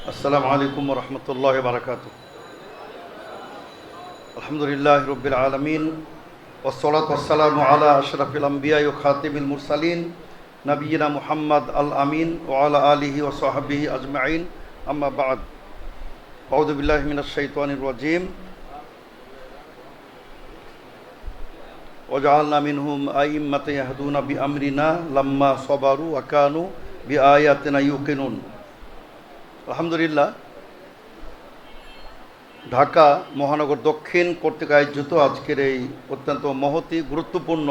আসসালামু আলাইকুম রহমতুল্লাহ বারকাত আলহামদুলিল্লাহ রবিল আলমিন ওসলাত ওসালাম আলা আশরাফিল আম্বিয়া ও খাতিমিল মুরসালিন নবীনা মুহাম্মদ আল আমিন ও আলা আলিহি ও সাহাবিহি আজমাইন। আম্মা বাদ। আউদুবিল্লাহ মিনাস শৈতানির রাজিম। ওজাআলনা মিনহুম আইম্মাতে ইয়াহদুনা বিআমরিনা লাম্মা সাবারু ওয়া কানু বিআয়াতিনা ইউকিনুন। আলহামদুলিল্লাহ, ঢাকা মহানগর দক্ষিণ কর্তৃক আয়োজিত আজকের এই অত্যন্ত মহতি, গুরুত্বপূর্ণ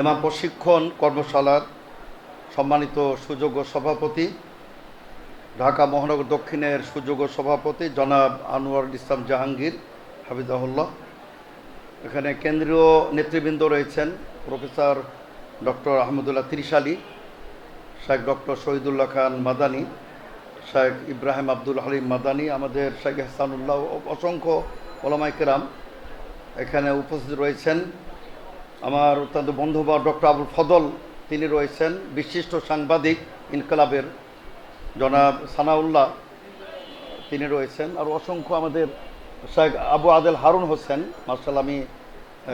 এমা প্রশিক্ষণ কর্মশালার সম্মানিত সুযোগ্য সভাপতি, ঢাকা মহানগর দক্ষিণের সুযোগ্য সভাপতি জনাব আনোয়ার ইসলাম জাহাঙ্গীর হাবিদাহুল্লাহ এখানে কেন্দ্রীয় নেতৃবৃন্দ রয়েছেন professor doctor Ahmadullah Trishali Sheikh doctor Shahidullah Khan Madani Sheikh Ibrahim Abdul Halim Madani, আমাদের শেখ হাসানুল্লাহ অসংখ্য ওলামাই কেরাম এখানে উপস্থিত রয়েছেন। আমার অত্যন্ত বন্ধু বা ডক্টর আবুল ফদল, তিনি রয়েছেন বিশিষ্ট সাংবাদিক ইনকলাবের জনাব সানাউল্লাহ, তিনি রয়েছেন। আর অসংখ্য আমাদের শেখ আবু আদেল হারুন হোসেন মার্শাল আমি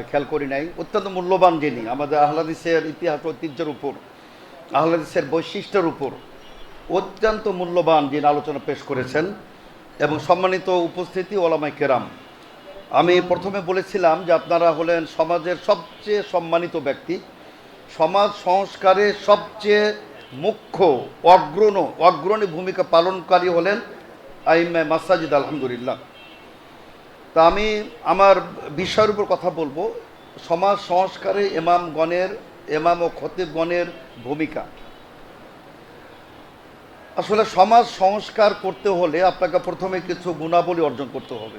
খেয়াল করি নাই, অত্যন্ত মূল্যবান যিনি, আমাদের আহলাদিসের ইতিহাস ঐতিহ্যের উপর, আহলাদিসের বৈশিষ্ট্যের উপর। অত্যন্ত মূল্যবান যিনি আলোচনা পেশ করেছেন এবং সম্মানিত উপস্থিতি ওলামাই কেরাম, আমি প্রথমে বলেছিলাম যে আপনারা হলেন সমাজের সবচেয়ে সম্মানিত ব্যক্তি। সমাজ সংস্কারে সবচেয়ে মুখ্য, অগ্রণ, অগ্রণী ভূমিকা পালনকারী হলেন আইমে মাসাজিদ, আলহামদুলিল্লাহ। তা আমি আমার বিষয়ের উপর কথা বলব। সমাজ সংস্কারে এমামগণের এমাম ও খতিবগণের ভূমিকা। আসলে সমাজ সংস্কার করতে হলে আপনাকে প্রথমে কিছু গুণাবলী অর্জন করতে হবে,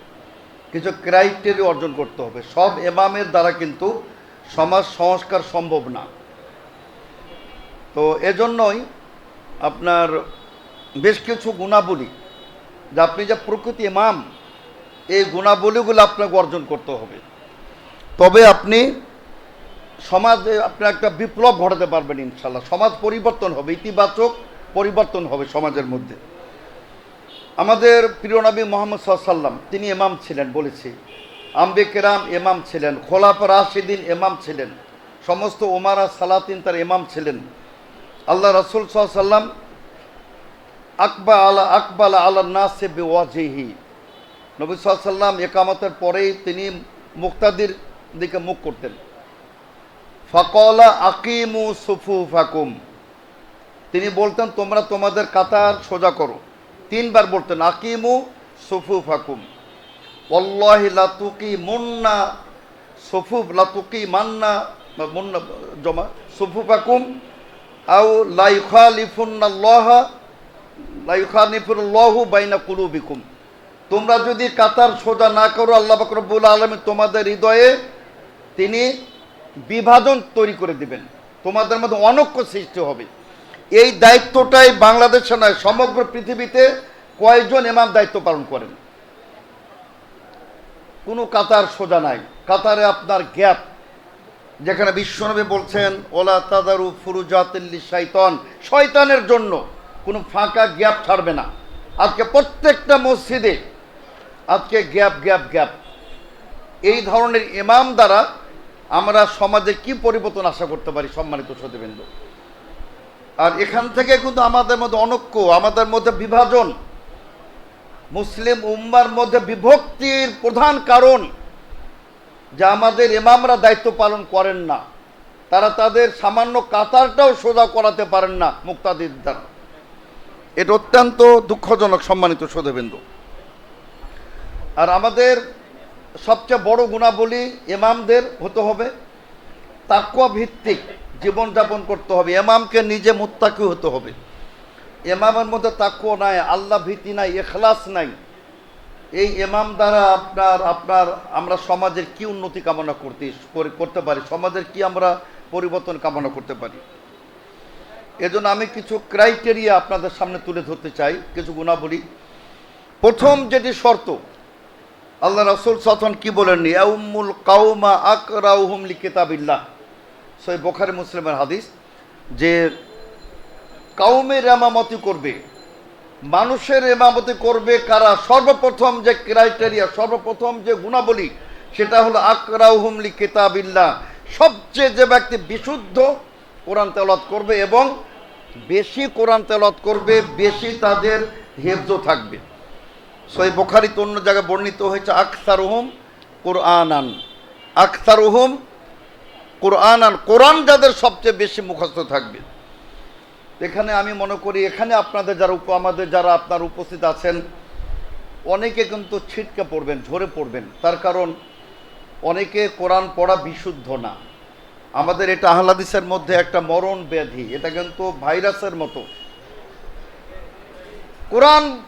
কিছু ক্রাইটেরিয়া অর্জন করতে হবে। সব এমামের দ্বারা কিন্তু সমাজ সংস্কার সম্ভব না। তো এজন্যই আপনার বেশ কিছু গুণাবলী, যে আপনি যে প্রকৃতি এমাম এই গুণাবলীগুলো আপনাকে অর্জন করতে হবে। তবে আপনি সমাজে আপনি একটা বিপ্লব ঘটাতে পারবেন ইনশাল্লাহ সমাজ পরিবর্তন হবে, ইতিবাচক পরিবর্তন হবে সমাজের মধ্যে। আমাদের প্রিয় নবী মোহাম্মদ সাল্লাম তিনি এমাম ছিলেন বলেছি। আম্বে কেরাম এমাম ছিলেন, খোলাফ রাশিদিন এমাম ছিলেন, সমস্ত ওমারা সালাতিন তার এমাম ছিলেন। আল্লাহ রসুল সাল্লাম আকবা আলা আকবাল আল্লাহ নাসে বেওয়াজেহি। নবী সাল্লাম একামতের পরেই তিনি মুক্তাদির দিকে মুখ করতেন। ফকলা আকিমু সুফু ফাকুম তিনি বলতেন, তোমরা তোমাদের কাতার সোজা করো। তিনবার বলতেন, আকিমু সুফু ফাকুম অল্লাহি লাতুকি মুন্না সুফু লাতুকি মান্না মুন্না, জমা সুফু ফাকুম আউ লাইখালিফুন্নাল্লাহ লাইখালিফুল্লাহু বাইনা কুলুবিকুম। তোমরা যদি কাতার সোজা না করো, আল্লাহ বাকরবুল আলমী তোমাদের হৃদয়ে তিনি বিভাজন তৈরি করে দিবেন। তোমাদের মধ্যে অনক্য সৃষ্টি হবে। এই দায়িত্বটাই বাংলাদেশে নয়, সমগ্র পৃথিবীতে কয়েকজন এমাম দায়িত্ব পালন করেন। কোনো কাতার সোজা নাই। কাতারে আপনার গ্যাপ, যেখানে বিশ্বনবী বলছেন, ওলা তাদারু ফুরুজাতিল্লি শৈতন শয়তানের জন্য কোনো ফাঁকা গ্যাপ ছাড়বে না। আজকে প্রত্যেকটা মসজিদে আজকে গ্যাপ গ্যাপ গ্যাপ। এই ধরনের ইমাম দ্বারা আমরা সমাজে কি পরিবর্তন আশা করতে পারি সম্মানিত সতীবৃন্দ? আর এখান থেকে কিন্তু আমাদের মধ্যে অনক্য, আমাদের মধ্যে বিভাজন। মুসলিম উম্মার মধ্যে বিভক্তির প্রধান কারণ যে আমাদের ইমামরা দায়িত্ব পালন করেন না। তারা তাদের সামান্য কাতারটাও সোজা করাতে পারেন না মুক্তাদির দ্বারা। এটা অত্যন্ত দুঃখজনক সম্মানিত সদবিন্দু আর আমাদের সবচেয়ে বড় গুণাবলী ইমামদের হতে হবে। তাকুয়া ভিত্তিক জীবনযাপন করতে হবে। এমামকে নিজে মুত্তাকি হতে হবে। এমামের মধ্যে তাকুয়া নাই, আল্লাহ ভীতি নাই এখলাস নাই। এই এমাম দ্বারা আপনার আপনার আমরা সমাজের কি উন্নতি কামনা করতে করতে পারি? সমাজের কি আমরা পরিবর্তন কামনা করতে পারি? এজন্য আমি কিছু ক্রাইটেরিয়া আপনাদের সামনে তুলে ধরতে চাই, কিছু গুণাবলী। প্রথম যেটি শর্ত, আল্লাহ রসুল সাথন কি বলেন ইয়াউমুল কাউমা আকরাউহুম লি কিতাবিল্লাহ সই বোখারি মুসলিমের হাদিস যে কাউমের এমামতি করবে, মানুষের এমামতি করবে কারা? সর্বপ্রথম যে ক্রাইটেরিয়া সর্বপ্রথম যে গুণাবলী, সেটা হলো আকরাউহুমলি কিতাবিল্লাহ সবচেয়ে যে ব্যক্তি বিশুদ্ধ কোরআন তেলত করবে এবং বেশি কোরআন তেলত করবে, বেশি তাদের হেফজ থাকবে। সই বোখারিতে অন্য জায়গায় বর্ণিত হয়েছে আখতারুহুম কোরআনান। আখতারুহুম কোরআনান কোরআন যাদের সবচেয়ে বেশি মুখস্থ থাকবে। এখানে আমি মনে করি, এখানে আপনাদের যারা উপ, আমাদের যারা আপনার উপস্থিত আছেন, অনেকে কিন্তু ছিটকে পড়বেন, ঝরে পড়বেন। তার কারণ, অনেকে কোরআন পড়া বিশুদ্ধ না। আমাদের এটা আহলাদিসের মধ্যে একটা মরণ ব্যাধি, এটা কিন্তু ভাইরাসের মতো। কোরআন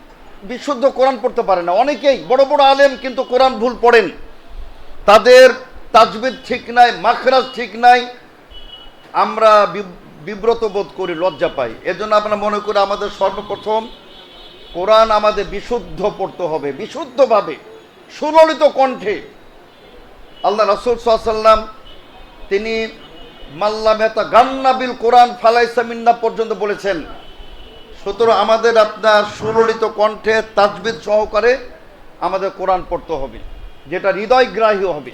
বিশুদ্ধ কোরআন পড়তে পারে না। অনেকেই, বড় বড় আলেম কিন্তু কোরআন ভুল পড়েন। তাদের তাজবিদ ঠিক নাই, মাখরাজ ঠিক নাই। আমরা বিব্রত বোধ করি, লজ্জা পাই। এজন্য আমরা মনে করি আমাদের সর্বপ্রথম কোরআন আমাদের বিশুদ্ধ পড়তে হবে, বিশুদ্ধভাবে, সুললিত কণ্ঠে। আল্লাহ রসুল সাল্লাম তিনি মাল্লা মেহতা গান্নাবিল কোরআন ফালাইসামিন্না পর্যন্ত বলেছেন, সুতরাং আমাদের আপনার সুললিত কণ্ঠে তাজবিদ সহকারে আমাদের কোরআন পড়তে হবে, যেটা হৃদয়গ্রাহী হবে।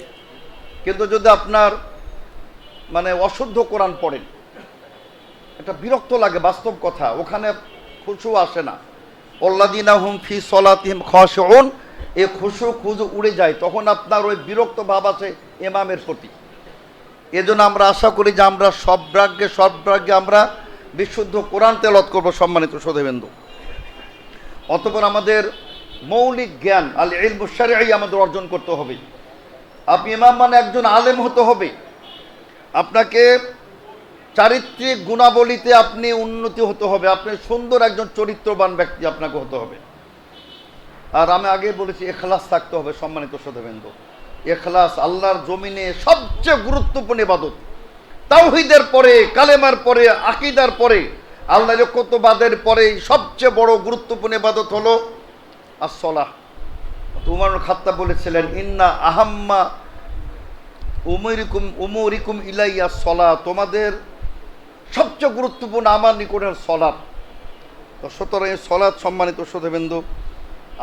কিন্তু যদি আপনার মানে অশুদ্ধ কোরআন পড়েন, এটা বিরক্ত লাগে, বাস্তব কথা, ওখানে খুশু আসে না। অল্লাদিনা হুম ফি সলাতিম খসন এ খুশু খুজু উড়ে যায়, তখন আপনার ওই বিরক্ত ভাব আছে এমামের প্রতি। এজন্য আমরা আশা করি যে আমরা সব ব্রাগ্যে সব ব্রাগ্যে আমরা বিশুদ্ধ কোরআন তেলত করব, সম্মানিত সদেবেন্দু অতপর আমাদের মৌলিক জ্ঞান আল ইলম শারিআই আমাদের অর্জন করতে হবে। আপনি ইমাম মানে একজন আলেম হতে হবে। আপনাকে চারিত্রিক গুণাবলীতে আপনি উন্নতি হতে হবে। আপনি সুন্দর একজন চরিত্রবান ব্যক্তি আপনাকে হতে হবে। আর আমি আগে বলেছি, এখলাস থাকতে হবে সম্মানিত সদেবেন্দ্র এখলাস, আল্লাহর জমিনে সবচেয়ে গুরুত্বপূর্ণ ইবাদত। তাওহিদের পরে, কালেমার পরে, আকিদার পরে আল্লাহ রক্ষতবাদের পরে সবচেয়ে বড় গুরুত্বপূর্ণ ইবাদত হলো আসলাহ উমর খাত্তা বলেছিলেন, ইন্না আহাম্মা উমরিকুম উমরিকুম ইলাইয়া সলা। তোমাদের সবচেয়ে গুরুত্বপূর্ণ, আমার নিকটের সলাপ। তো সুতরাং এই সলাৎ সম্মানিত সদেবেন্দু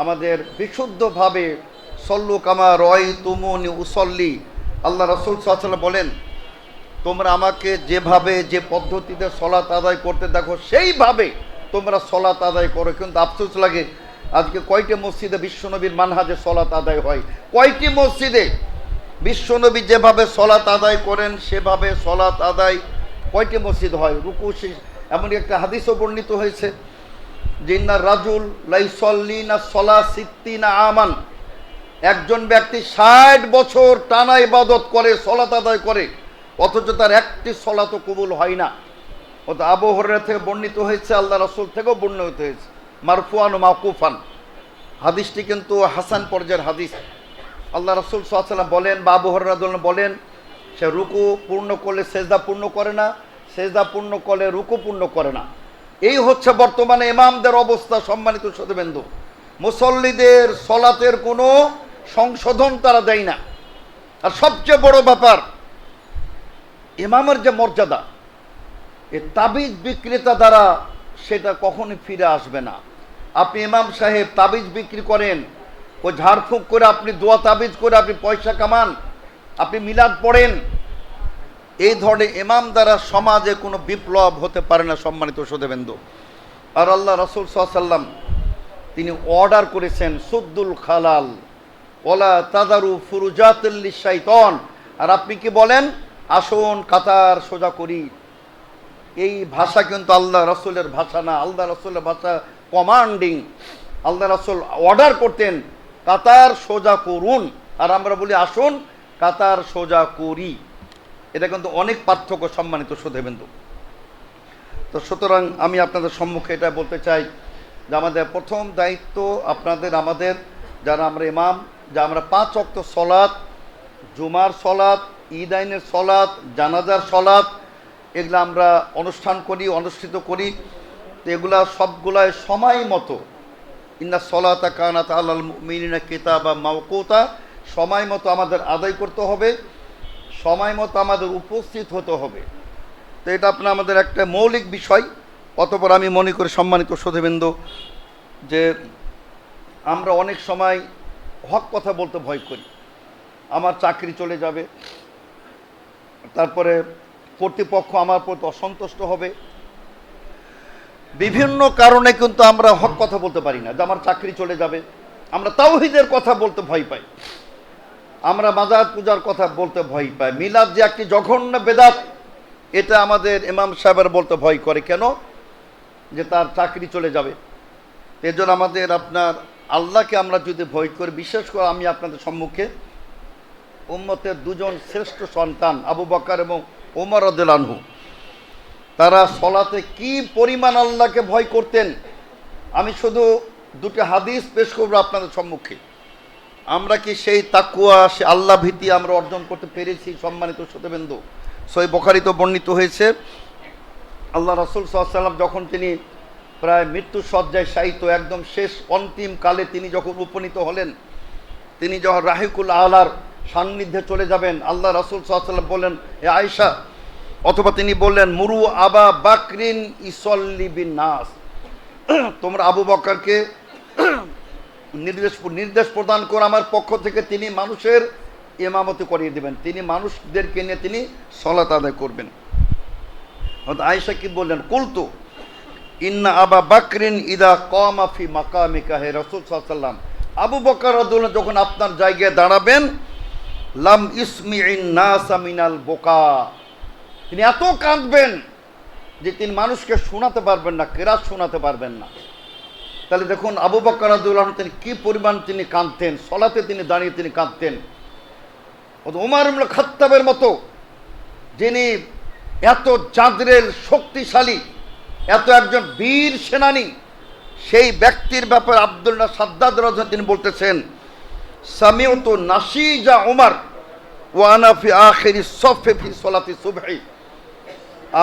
আমাদের বিশুদ্ধভাবে সল্লু কামা রয় তুমনি উসল্লি। আল্লাহ রসুল সাল্লাম বলেন, তোমরা আমাকে যেভাবে যে পদ্ধতিতে সলাৎ আদায় করতে দেখো, সেইভাবে তোমরা সলাৎ আদায় করো। কিন্তু আফসোস লাগে আজকে কয়টি মসজিদে বিশ্বনবীর মানহাজে সলাত আদায় হয়? কয়টি মসজিদে বিশ্বনবী যেভাবে সলাত আদায় করেন, সেভাবে সলাত আদায় কয়টি মসজিদ হয়? রুকু এমন একটা হাদিসও বর্ণিত হয়েছে যে, ইন্না রাজুল লাইসল্লি না সলা সিত্তি না আমান। একজন ব্যক্তি ষাট বছর টানা ইবাদত করে, সলাত আদায় করে, অথচ তার একটি সলাত কবুল হয় না। অত আবহরের থেকে বর্ণিত হয়েছে, আল্লাহ রসুল থেকেও বর্ণিত হয়েছে। মারফুয়ান ও মাকুফান হাদিসটি কিন্তু হাসান পর্যায়ের হাদিস। আল্লাহ রসুল সাল্লাম বলেন, বা আবহরাদ বলেন, সে রুকু পূর্ণ করলে সেজদা পূর্ণ করে না, সেজদা পূর্ণ করলে রুকু পূর্ণ করে না। এই হচ্ছে বর্তমানে ইমামদের অবস্থা, সম্মানিত সদবেন্দু মুসল্লিদের সলাতের কোনো সংশোধন তারা দেয় না। আর সবচেয়ে বড় ব্যাপার, ইমামের যে মর্যাদা, এ তাবিজ বিক্রেতা দ্বারা সেটা কখনই ফিরে আসবে না। আপনি ইমাম সাহেব তাবিজ বিক্রি করেন, ও ঝাড়ফুঁক করে আপনি দোয়া তাবিজ করে আপনি পয়সা কামান, আপনি মিলাদ পড়েন, এই ধরনের ইমাম দ্বারা সমাজে কোনো বিপ্লব হতে পারে না সম্মানিত সদেবেন্দু আর আল্লাহ রসুল সাল্লাম তিনি অর্ডার করেছেন সুদ্দুল খালাল ওলা তাদারু ফুরুজাতুল্লি শাইতন আর আপনি কি বলেন, আসুন কাতার সোজা করি। এই ভাষা কিন্তু আল্লাহ রসুলের ভাষা না, আল্লাহ রসুলের ভাষা কমান্ডিং আল্লাহ রসুল অর্ডার করতেন, কাতার সোজা করুন। আর আমরা বলি, আসুন, কাতার সোজা করি। এটা কিন্তু অনেক পার্থক্য সম্মানিত সুধেবেন্দু তো সুতরাং আমি আপনাদের সম্মুখে এটা বলতে চাই যে আমাদের প্রথম দায়িত্ব আপনাদের, আমাদের যারা আমরা ইমাম, যে আমরা পাঁচ অক্ত সলাৎ, জুমার সলাৎ, ঈদ আইনের সলাৎ, জানাজার সলাৎ এগুলো আমরা অনুষ্ঠান করি, অনুষ্ঠিত করি। তো এগুলা সবগুলাই সময় মতো। ইন্না সলাতা কানাত আল্লাল মিনা কিতাবা মাওকুতা। সময় মতো আমাদের আদায় করতে হবে। সময় মতো আমাদের উপস্থিত হতে হবে। তো এটা আপনার আমাদের একটা মৌলিক বিষয়। অতপর আমি মনে করি সম্মানিত সধেবেন্দ্র যে আমরা অনেক সময় হক কথা বলতে ভয় করি। আমার চাকরি চলে যাবে। তারপরে কর্তৃপক্ষ আমার প্রতি অসন্তুষ্ট হবে। বিভিন্ন কারণে কিন্তু আমরা হক কথা বলতে পারি না, যে আমার চাকরি চলে যাবে। আমরা তাওহিদের কথা বলতে ভয় পাই। আমরা মাজার পূজার কথা বলতে ভয় পাই। মিলাদ যে একটি জঘন্য বেদাত, এটা আমাদের ইমাম সাহেবের বলতে ভয় করে। কেন? যে তার চাকরি চলে যাবে। এজন্য আমাদের আপনার আল্লাহকে আমরা যদি ভয় করি, বিশেষ করে আমি আপনাদের সম্মুখে, উম্মতের দুজন শ্রেষ্ঠ সন্তান, আবু বকার এবং ওমর আনহু। তারা সলাতে কি পরিমাণ আল্লাহকে ভয় করতেন? আমি শুধু দুটো হাদিস পেশ করব আপনাদের সম্মুখে। আমরা কি সেই তাকুয়া সে আল্লাহ ভীতি আমরা অর্জন করতে পেরেছি সম্মানিত শ্রোতবিন্দু? সই বখারিত বর্ণিত হয়েছে, আল্লাহ রসুল সাল্লাম যখন তিনি প্রায় মৃত্যু সজ্জায় শায়িত, একদম শেষ অন্তিম কালে তিনি যখন উপনীত হলেন, তিনি যখন রাহিকুল আলার সান্নিধ্যে চলে যাবেন। আল্লাহ রসুল সাল্লাম বললেন, এ আয়সা অথবা তিনি বললেন, মুরু আবা বাকরিন ইসল্লি বিন নাস তোমরা আবু বক্করকে নির্দেশ নির্দেশ প্রদান করে আমার পক্ষ থেকে তিনি মানুষের ইমামতি করিয়ে দেবেন। তিনি মানুষদেরকে নিয়ে তিনি সলাত আদায় করবেন। আয়েশা কি বললেন? কুলতু, ইন্না আবা বাকরিন ইদা কমাফি মাকামিকা। হে রসুল সাল্লাম আবু বকর যখন আপনার জায়গায় দাঁড়াবেন লাম ইসমি নাসামিনাল বোকা। তিনি এত কাঁদবেন যে তিনি মানুষকে শোনাতে পারবেন না, কেরাত শোনাতে পারবেন না। তাহলে দেখুন, আবু বকর রদুল্লাহ তিনি কি পরিমাণ তিনি কাঁদতেন, সলাতে তিনি দাঁড়িয়ে তিনি কাঁদতেন। উমার খাত্তাবের মতো, যিনি এত চাঁদরেল শক্তিশালী, এত একজন বীর সেনানী, সেই ব্যক্তির ব্যাপারে আবদুল্লাহ সাদ্দাদ রাজ তিনি বলতেছেন সামিউতু নাসিজা উমার ওয়ানাফি আখেরি সফে ফি সলাতি সুবহি।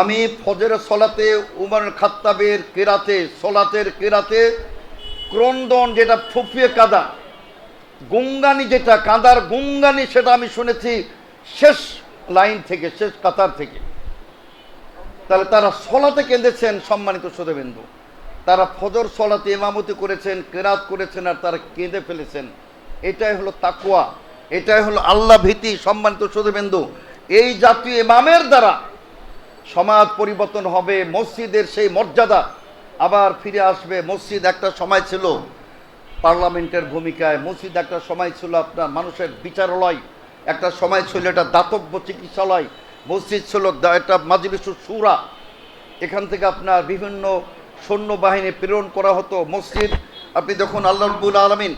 আমি ফজরের সলাতে উমার খাত্তাবের কেরাতে, সলাতের কেরাতে ক্রন্দন যেটা ফুফিয়ে কাদা, গুঙ্গানি যেটা কাঁদার গুঙ্গানি সেটা আমি শুনেছি শেষ লাইন থেকে, শেষ কাতার থেকে। তাহলে তারা সলাতে কেঁদেছেন সম্মানিত সদবিন্দু তারা ফজর সলাতে ইমামতি করেছেন, কেরাত করেছেন আর তারা কেঁদে ফেলেছেন। এটাই হলো তাকুয়া এটাই হলো আল্লাহ ভীতি, সম্মানিত সদবিন্দু এই জাতীয় ইমামের দ্বারা সমাজ পরিবর্তন হবে, মসজিদের সেই মর্যাদা আবার ফিরে আসবে। মসজিদ একটা সময় ছিল পার্লামেন্টের ভূমিকায়, মসজিদ একটা সময় ছিল আপনার মানুষের বিচারালয়, একটা সময় ছিল এটা দাতব্য চিকিৎসালয়, মসজিদ ছিল একটা মাজলিসুর সুরা, এখান থেকে আপনার বিভিন্ন সৈন্যবাহিনী প্রেরণ করা হতো। মসজিদ, আপনি যখন আল্লাহ রব্বুল আলমিন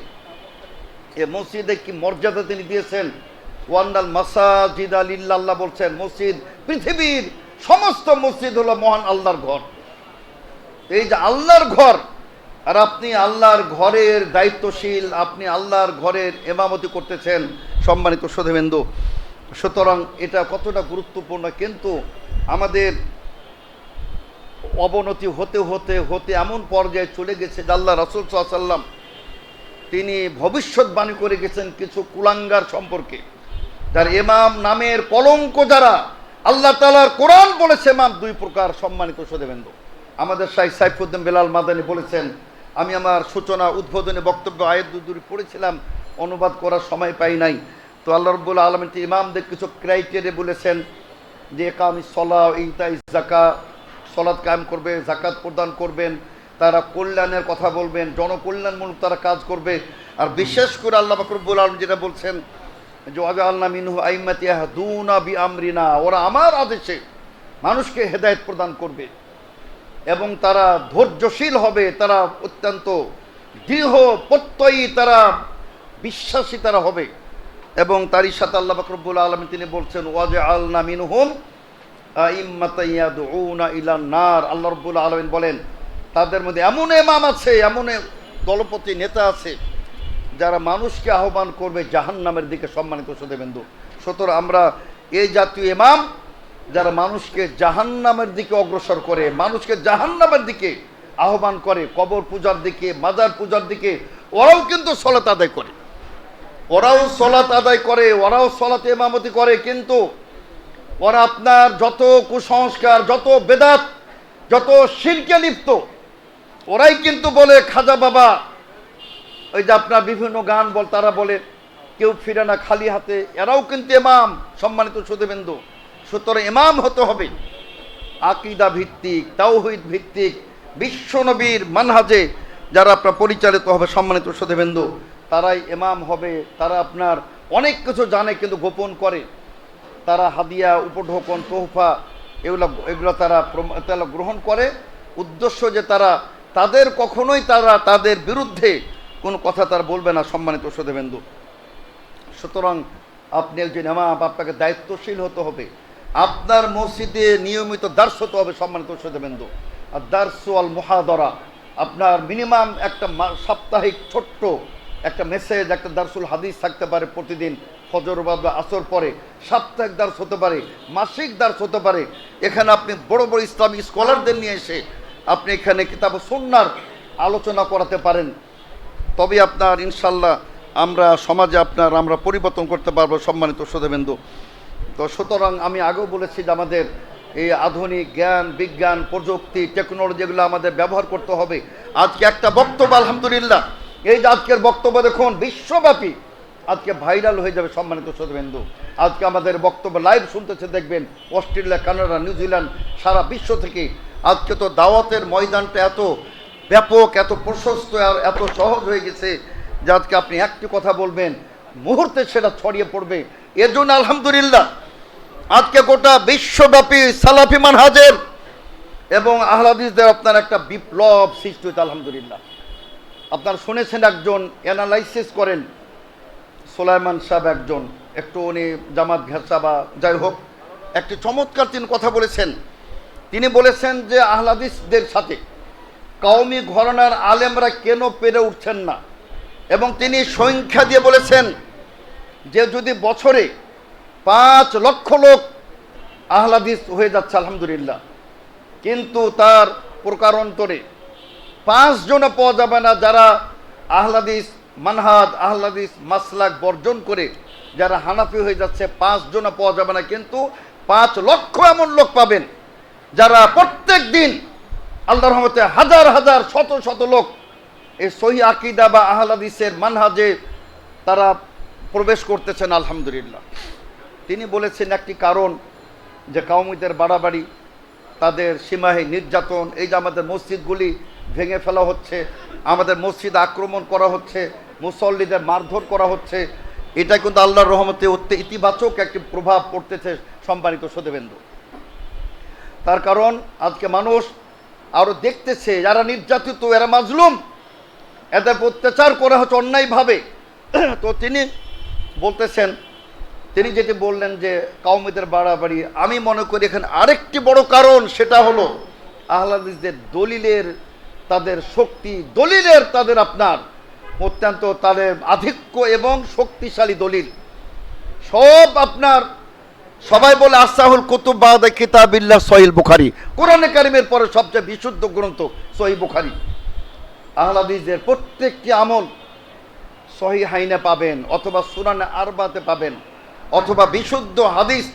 এ মসজিদে কি মর্যাদা তিনি দিয়েছেন? ওয়ান্নাল মাসাজিদ আলিল্লাহ বলছেন, মসজিদ, পৃথিবীর সমস্ত মসজিদ হলো মহান আল্লাহর ঘর। এই যে আল্লাহর ঘর, আর আপনি আল্লাহর ঘরের দায়িত্বশীল, আপনি আল্লাহর ঘরের এমামতি করতেছেন, সম্মানিত সধেবেন্দু সুতরাং এটা কতটা গুরুত্বপূর্ণ, কিন্তু আমাদের অবনতি হতে হতে হতে এমন পর্যায়ে চলে গেছে আল্লাহ রসুল সাল্লাম তিনি ভবিষ্যৎবাণী করে গেছেন কিছু কুলাঙ্গার সম্পর্কে। যার এমাম নামের কলঙ্ক যারা, আল্লাহ তালার কোরআন বলেছে এমাম দুই প্রকার সম্মানিত সদেবেন্দ্র। আমাদের শাহ সাইফুদ্দিন বেলাল মাদানি বলেছেন, আমি আমার সূচনা উদ্বোধনী বক্তব্য আয়ের দূর পড়েছিলাম, অনুবাদ করার সময় পাই নাই। তো আল্লাহ রব্বুল আলমিন ইমামদের কিছু ক্রাইটেরিয়া বলেছেন, যে একামি সলা ইতা জাকা সলাদ কায়েম করবে জাকাত প্রদান করবেন তারা কল্যাণের কথা বলবেন, জনকল্যাণমূলক তারা কাজ করবে। আর বিশেষ করে আল্লাহ বাকরবুল আলম যেটা বলছেন যে আবে আল্লাহ মিনহু আইমাতিয়া দুনা বি আমরিনা ওরা আমার আদেশে মানুষকে হেদায়েত প্রদান করবে। এবং তারা ধৈর্যশীল হবে, তারা অত্যন্ত দৃঢ়, প্রত্যয়ী, তারা বিশ্বাসী তারা হবে। এবং তারই সাথে আল্লাহ বাকরবুল আলম তিনি বলছেন ওয়াজে আল্লাহ মিনহুম ইলান নার আল্লাহ রব্বুল আলমিন বলেন তাদের মধ্যে এমন এমাম আছে, এমন দলপতি নেতা আছে, যারা মানুষকে আহ্বান করবে জাহান নামের দিকে সম্মানিত সদেবেন্দু সুতরাং আমরা এই জাতীয় এমাম যারা মানুষকে জাহান নামের দিকে অগ্রসর করে, মানুষকে জাহান নামের দিকে আহ্বান করে, কবর পূজার দিকে, মাজার পূজার দিকে, ওরাও কিন্তু সলাত আদায় করে। ওরাও সলাত আদায় করে, ওরাও সলাতে এমামতি করে, কিন্তু ওরা আপনার যত কুসংস্কার, যত বেদাত, যত শিল্পে লিপ্ত ওরাই কিন্তু বলে, খাজা বাবা। ওই যে আপনার বিভিন্ন গান বল, তারা বলে, কেউ ফিরে না খালি হাতে। এরাও কিন্তু এমাম সম্মানিত সুদেবেন্দু সুতরাং ইমাম হতে হবে। আকিদা ভিত্তিক, তাওহিদ ভিত্তিক বিশ্বনবীর মানহাজে যারা আপনার পরিচালিত হবে, সম্মানিত সুদেবেন্দু তারাই এমাম হবে। তারা আপনার অনেক কিছু জানে, কিন্তু গোপন করে। তারা হাদিয়া, উপঢোকন, তোহফা, এগুলো এগুলো তারা গ্রহণ করে। উদ্দেশ্য যে তারা তাদের কখনোই তারা তাদের বিরুদ্ধে কোনো কথা তারা বলবে না, সম্মানিত সুদেবেন্দু সুতরাং আপনি একজন ইমাম, আপনাকে দায়িত্বশীল হতে হবে। আপনার মসজিদে নিয়মিত দার্স হতে হবে, সম্মানিত সুদেবেন্দু আর দার্স আল মহাদরা, আপনার মিনিমাম একটা সাপ্তাহিক ছোট্ট একটা মেসেজ, একটা দার্সুল হাদিস থাকতে পারে প্রতিদিন, ফজর বা আসর পরে। সাপ্তাহিক দার্স হতে পারে, মাসিক দার্স হতে পারে। এখানে আপনি বড় বড় ইসলামিক স্কলারদের নিয়ে এসে আপনি এখানে কিতাব সন্ন্যার আলোচনা করাতে পারেন। তবে আপনার ইনশাল্লাহ আমরা সমাজে আপনার, আমরা পরিবর্তন করতে পারব সম্মানিত সুধেবেন্দু তো সুতরাং আমি আগেও বলেছি যে আমাদের এই আধুনিক জ্ঞান, বিজ্ঞান, প্রযুক্তি টেকনোলজি এগুলো আমাদের ব্যবহার করতে হবে। আজকে একটা বক্তব্য, আলহামদুলিল্লাহ। এই যে আজকের বক্তব্য দেখুন, বিশ্বব্যাপী আজকে ভাইরাল হয়ে যাবে সম্মানিত সুধেবেন্দু আজকে আমাদের বক্তব্য লাইভ শুনতেছে, দেখবেন, অস্ট্রেলিয়া, কানাডা, নিউজিল্যান্ড, সারা বিশ্ব থেকে আজকে তো দাওয়াতের ময়দানটা এত ব্যাপক, এত প্রশস্ত আর এত সহজ হয়ে গেছে যে আজকে আপনি একটি কথা বলবেন, মুহূর্তে সেটা ছড়িয়ে পড়বে। এর জন্য আলহামদুলিল্লাহ, আজকে গোটা বিশ্বব্যাপী সালাফি মানহাজের এবং আহলাদিসদের আপনার একটা বিপ্লব সৃষ্টি হয়েছে, আলহামদুলিল্লাহ। আপনার শুনেছেন একজন অ্যানালাইসিস করেন, সোলাইমান সাহেব একজন, একটু উনি জামাত ঘেঁষা বা যাই হোক, একটি চমৎকার তিনি কথা বলেছেন। তিনি বলেছেন যে আহলাদিসদের সাথে কওমি ঘরানার আলেমরা কেন পেরে উঠছেন না? এবং তিনি সংখ্যা দিয়ে বলেছেন যে যদি বছরে পাঁচ লক্ষ লোক আহলাদিস হয়ে যাচ্ছে, আলহামদুলিল্লাহ। কিন্তু তার প্রকারান্তরে পাঁচজনও পাওয়া যাবে না যারা আহলাদিস মানহাদ আহলাদিস মাসলাক বর্জন করে যারা হানাফি হয়ে যাচ্ছে পাঁচজনও পাওয়া যাবে না। কিন্তু পাঁচ লক্ষ এমন লোক পাবেন যারা প্রত্যেক দিন আল্লাহ রহমতে হাজার হাজার, শত শত লোক এই সহি আকিদা বা আহলাদিসের মানহাজে তারা প্রবেশ করতেছেন, আলহামদুলিল্লাহ। তিনি বলেছেন একটি কারণ যে কাউমিদের বাড়াবাড়ি, তাদের সীমাহে নির্যাতন, এই যে আমাদের মসজিদগুলি ভেঙে ফেলা হচ্ছে, আমাদের মসজিদ আক্রমণ করা হচ্ছে, মুসল্লিদের মারধর করা হচ্ছে এটা কিন্তু আল্লাহর রহমতে ইতিবাচক একটি প্রভাব পড়তেছে সম্মানিত সদেবেন্দু। তার কারণ আজকে মানুষ আরও দেখতেছে, যারা নির্যাতিত, এরা মাজলুম। এদের অত্যাচার করা হচ্ছে অন্যায়ভাবে। তো তিনি বলতেছেন, তিনি যেটি বললেন যে কাউমিদের বাড়াবাড়ি, আমি মনে করি এখানে আরেকটি বড় কারণ, সেটা হলো আহলাদিসদের দলিলের, তাদের শক্তি, দলিলের তাদের আপনার অত্যন্ত তাদের আধিক্য এবং শক্তিশালী দলিল। সব আপনার সবাই বলে আসাহুল কুতুব বাদে কিতাবিল্লাহ সহিল বুখারি। কোরআনে কারিমের পরে সবচেয়ে বিশুদ্ধ গ্রন্থ সহি বুখারি। আহলাদিসদের প্রত্যেকটি আমল সহি হাইনে পাবেন অথবা সুরানে আরবাতে পাবেন অথবা বিশুদ্ধ হাদিস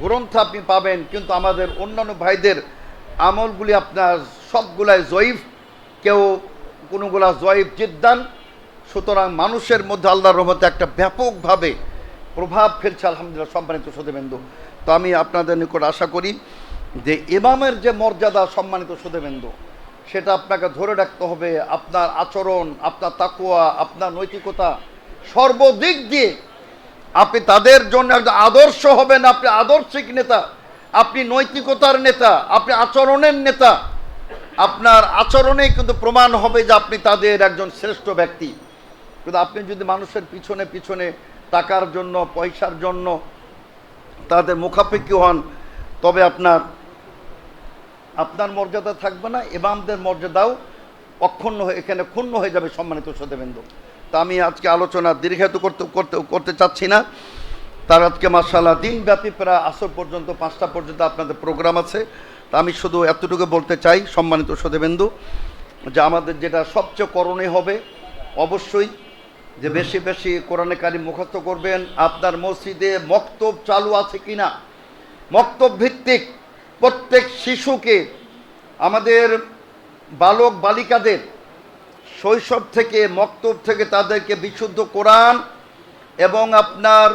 গ্রন্থ আপনি পাবেন, কিন্তু আমাদের অন্যান্য ভাইদের আমলগুলি আপনার সবগুলাই জয়ীফ, কেউ কোনোগুলা জয়ীফ জিদ্দান। সুতরাং মানুষের মধ্যে আল্লাহর রহমতে একটা ব্যাপকভাবে প্রভাব ফেলছে, আলহামদুলিল্লাহ, সম্মানিত সুদেবেন্দু তো আমি আপনাদের নিকট আশা করি যে ইমামের যে মর্যাদা, সম্মানিত সুদেবেন্দু সেটা আপনাকে ধরে রাখতে হবে আপনার আচরণ, আপনার তাকুয়া আপনার নৈতিকতা। সর্বদিক দিয়ে আপনি তাদের জন্য একজন আদর্শ হবেন, আপনি আদর্শিক নেতা, আপনি নৈতিকতার নেতা, আপনি আচরণের নেতা। আপনার আচরণেই কিন্তু প্রমাণ হবে যে আপনি তাদের একজন শ্রেষ্ঠ ব্যক্তি। কিন্তু আপনি যদি মানুষের পিছনে পিছনে টাকার জন্য, পয়সার জন্য তাদের মুখাপেক্ষি হন, তবে আপনার আপনার মর্যাদা থাকবে না, ইমামদের মর্যাদাও অক্ষুণ্ণ হয়ে, এখানে ক্ষুণ্ণ হয়ে যাবে সম্মানিত সদেবেন্দু তা আমি আজকে আলোচনা দীর্ঘায়িত করতে করতে করতে চাচ্ছি না। তার আজকে মার্শাল্লাহ দিনব্যাপী প্রায় আসর পর্যন্ত, পাঁচটা পর্যন্ত আপনাদের প্রোগ্রাম আছে। তা আমি শুধু এতটুকু বলতে চাই, সম্মানিত সদেবেন্দু যে আমাদের যেটা সবচেয়ে করণীয় হবে, অবশ্যই যে বেশি বেশি কোরআনে কারি মুখস্থ করবেন, আপনার মসজিদে মক্তব চালু আছে কিনা? মক্তব ভিত্তিক প্রত্যেক শিশুকে আমাদের বালক বালিকাদের শৈশব থেকে, মক্তব থেকে তাদেরকে বিশুদ্ধ কোরআন এবং আপনার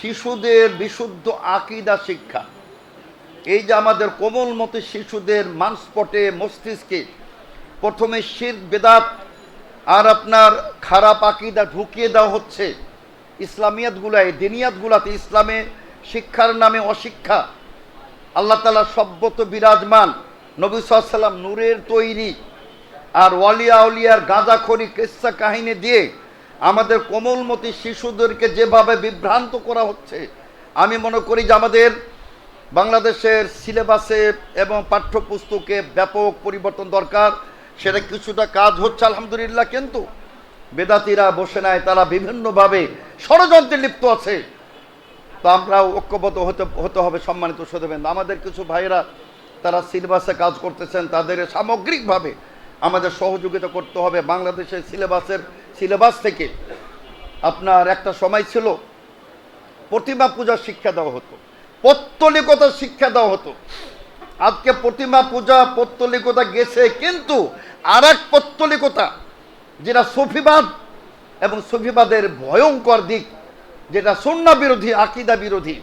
শিশুদের বিশুদ্ধ আকিদা শিক্ষা। এই যে আমাদের কোমলমতি শিশুদের মানস্পটে মস্তিষ্কে প্রথমে শির বেদাত আর আপনার খারাপ আকিদা ঢুকিয়ে দেওয়া হচ্ছে। ইসলামিয়াতগুলায় দিনিয়াতগুলাতে ইসলামে শিক্ষার নামে অশিক্ষা। আল্লাহ তালা সব্যত বিরাজমান। নবী সাল্লাম নূরের তৈরি। আর ওয়ালিয়া উলিয়ার গাঁজাখড়ি কেসা কাহিনী দিয়ে আমাদের কোমলমতি শিশুদেরকে যেভাবে বিভ্রান্ত করা হচ্ছে, আমি মনে করি যে আমাদের বাংলাদেশের সিলেবাসে এবং পাঠ্যপুস্তকে ব্যাপক পরিবর্তন দরকার। সেটা কিছুটা কাজ হচ্ছে, আলহামদুলিল্লাহ, কিন্তু বেদাতিরা বসে নাই, তারা বিভিন্নভাবে ষড়যন্ত্রে লিপ্ত আছে। তো আমরা ঐক্যবদ্ধ হতে হতে হবে, সম্মানিত সদেবেন আমাদের কিছু ভাইয়েরা, তারা সিলেবাসে কাজ করতেছেন, তাদের সামগ্রিকভাবে আমাদের সহযোগিতা করতে হবে। বাংলাদেশের সিলেবাসের, সিলেবাস থেকে আপনার একটা সময় ছিল, প্রতিমা পূজার শিক্ষা দেওয়া হতো, পত্তলিকতার শিক্ষা দেওয়া হতো। আজকে প্রতিমা পূজা পত্তলিকতা গেছে, কিন্তু আর এক পত্তলিকতা, যেটা সফিবাদ এবং সফিবাদের ভয়ঙ্কর দিক, যেটা সন্না বিরোধী, আকিদা বিরোধী,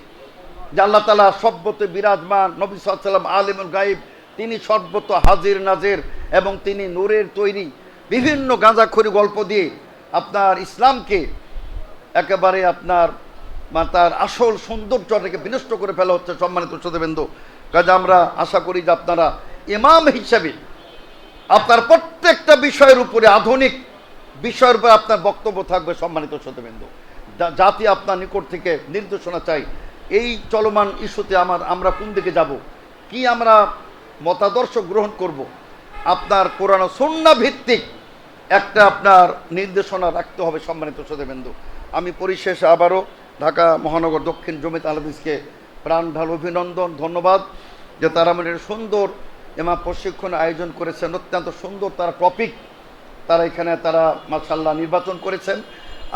যে আল্লাহ তালা সব্যতে বিরাজমান, নবী সাল্লাম আলিমুল গাইব তিনি সর্বত হাজির নাজের এবং তিনি নূরের তৈরি। বিভিন্ন গাঁজাখড়ি গল্প দিয়ে আপনার ইসলামকে একেবারে আপনার মানে তার আসল সৌন্দর্যটাকে বিনষ্ট করে ফেলা হচ্ছে সম্মানিত শ্রোতবিন্দু। কাজে আমরা আশা করি যে আপনারা ইমাম হিসাবে আপনার প্রত্যেকটা বিষয়ের উপরে আধুনিক বিষয়ের উপরে আপনার বক্তব্য থাকবে সম্মানিত শ্রোতবিন্দু। জাতি আপনার নিকট থেকে নির্দেশনা চাই, এই চলমান ইস্যুতে আমার, আমরা কোন দিকে যাব, কি আমরা মতাদর্শ গ্রহণ করব, আপনার কোরআন সন্না ভিত্তিক একটা আপনার নির্দেশনা রাখতে হবে সম্মানিত শ্রোতবিন্দু। আমি পরিশেষে আবারও ঢাকা মহানগর দক্ষিণ জমিত আলদিসকে প্রাণ ঢাল অভিনন্দন, ধন্যবাদ যে তারা আমাদের সুন্দর এমা প্রশিক্ষণ আয়োজন করেছেন, অত্যন্ত সুন্দর তারা টপিক তারা এখানে তারা মার্শাল্লাহ নির্বাচন করেছেন।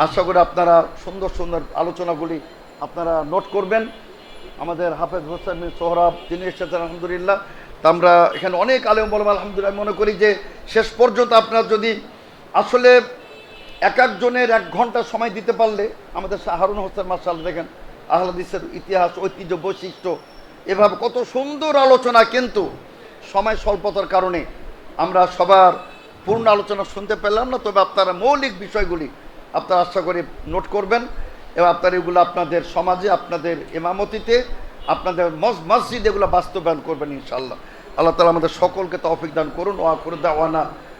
আশা করি আপনারা সুন্দর সুন্দর আলোচনাগুলি আপনারা নোট করবেন। আমাদের হাফেজ হোসেন সোহরাব, তিনি এসেছেন, আলহামদুলিল্লাহ। তা আমরা এখানে অনেক আলেম বলব আলহামদুলিল্লাহ মনে করি যে শেষ পর্যন্ত আপনারা যদি আসলে এক একজনের এক ঘণ্টা সময় দিতে পারলে আমাদের শাহ হারুন হোসেন মার্শাল দেখেন, আহলাদিসের ইতিহাস, ঐতিহ্য, বৈশিষ্ট্য, এভাবে কত সুন্দর আলোচনা, কিন্তু সময় স্বল্পতার কারণে আমরা সবার পূর্ণ আলোচনা শুনতে পেলাম না। তবে আপনারা মৌলিক বিষয়গুলি আপনারা আশা করি নোট করবেন এবং আপনারা এগুলো আপনাদের সমাজে, আপনাদের এমামতিতে আপনাদের মস- মসজিদ এগুলো বাস্তবায়ন করবেন ইনশাল্লাহ আল্লাহ তালা আমাদের সকলকে তৌফিক দান করুন। ওয়া করে দাওয়ানা